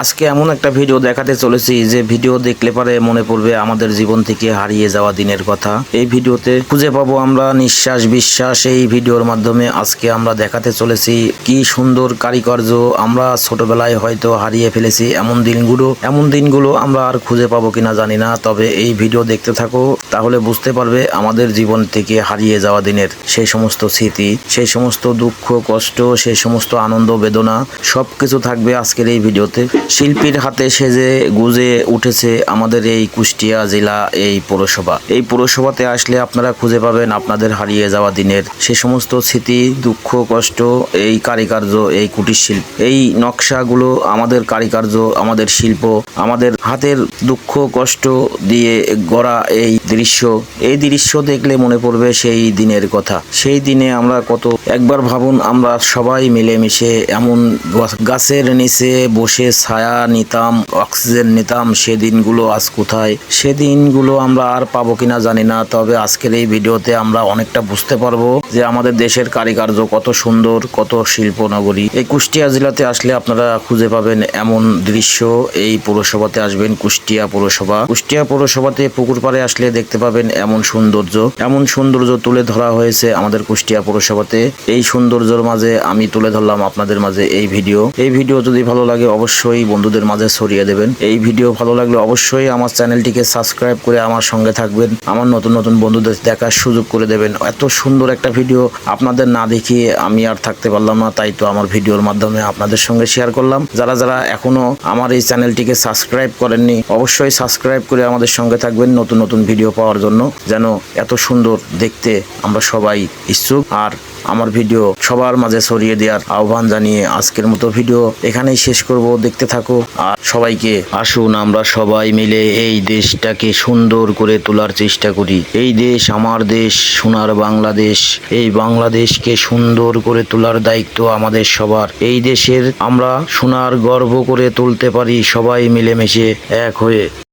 আজকে এমন একটা ভিডিও দেখাতে চলেছি যে ভিডিও দেখলে পারে মনে পড়বে আমাদের জীবন থেকে হারিয়ে যাওয়া দিনের কথা। এই ভিডিওতে খুঁজে পাবো আমরা নিঃশ্বাস বিশ্বাস, এই ভিডিওর মাধ্যমে আজকে আমরা দেখাতে চলেছি কি সুন্দর কারিকর্য আমরা ছোটবেলায় হয়তো হারিয়ে ফেলেছি, এমন দিনগুলো এমন দিনগুলো আমরা আর খুঁজে পাবো কিনা জানি না, তবে এই ভিডিও দেখতে থাকো। তাহলে বুঝতে পারবে আমাদের জীবন থেকে হারিয়ে যাওয়া দিনের সেই সমস্ত স্মৃতি, সেই সমস্ত দুঃখ, কষ্ট, সেই সমস্ত আনন্দ, বেদনা সব কিছু থাকবে আজকের এই ভিডিওতে। শিল্পীর হাতে সেজে গুজে উঠেছে আমাদের এই কুষ্টিয়া জেলা এই পৌরসভা। এই পৌরসভাতে আসলে আপনারা খুঁজে পাবেন আপনাদের হারিয়ে যাওয়া দিনের সে সমস্ত স্মৃতি, দুঃখ, কষ্ট, এই কারিকার্য এই কুটির শিল্প এই নকশাগুলো আমাদের কারিকার্য আমাদের শিল্প, আমাদের হাতের দুঃখ, কষ্ট দিয়ে গড়া এই দৃশ্য। এই দৃশ্য দেখলে মনে পড়বে সেই দিনের কথা। সেই দিনে আমরা কত, একবার ভাবুন আমরা সবাই মিলেমিশে এমন গাছের নিচে বসে ছায়া নিতাম, অক্সিজেন নিতাম সেদিনগুলো আজ কোথায়? সেদিনগুলো আমরা আর পাবো কিনা জানি না, তবে আজকের এই ভিডিওতে আমরা অনেকটা বুঝতে পারব যে আমাদের দেশের কারিকার্য কত সুন্দর, কত শিল্প নগরী এই কুষ্টিয়া জেলাতে আসলে আপনারা খুঁজে পাবেন এমন দৃশ্য। এই পৌরসভাতে আসবেন কুষ্টিয়া পৌরসভা। কুষ্টিয়া পৌরসভাতে পুকুর পাড়ে আসলে দেখতে পাবেন এমন সৌন্দর্য। এমন সৌন্দর্য তুলে ধরা হয়েছে আমাদের কুষ্টিয়া পৌরসভাতে। এই সৌন্দর্যের মাঝে আমি তুলে ধরলাম আপনাদের মাঝে এই ভিডিও। এই ভিডিও যদি ভালো লাগে অবশ্যই বন্ধুদের মাঝে ছড়িয়ে দেবেন। এই ভিডিও ভালো লাগলে অবশ্যই আমার চ্যানেলটিকে সাবস্ক্রাইব করে আমার সঙ্গে থাকবেন। আমার নতুন নতুন বন্ধুদের দেখার সুযোগ করে দেবেন। এত সুন্দর একটা ভিডিও আপনাদের না দেখিয়ে আমি আর থাকতে পারলাম না, তাই তো আমার ভিডিওর মাধ্যমে আপনাদের সঙ্গে শেয়ার করলাম। যারা যারা এখনও আমার এই চ্যানেলটিকে সাবস্ক্রাইব করেননি, অবশ্যই সাবস্ক্রাইব করে আমাদের সঙ্গে থাকবেন। নতুন নতুন ভিডিও পাওয়ার জন্য যেন এত সুন্দর দেখতে আমরা সবাই ইচ্ছুক। আর আমার ভিডিও সবার মাঝে ছড়িয়ে দেওয়ার আহ্বান জানিয়ে আজকের মতো ভিডিও এখানেই শেষ করব। দেখতে থাকো আর সবাইকে আসুন আমরা সবাই মিলে এই দেশটাকে সুন্দর করে তোলার চেষ্টা করি। এই দেশ আমার দেশ, সোনার বাংলাদেশ। এই বাংলাদেশকে সুন্দর করে তোলার দায়িত্ব আমাদের সবার। এই দেশের আমরা সোনার গর্ব করে তুলতে পারি সবাই মিলেমিশে এক হয়ে।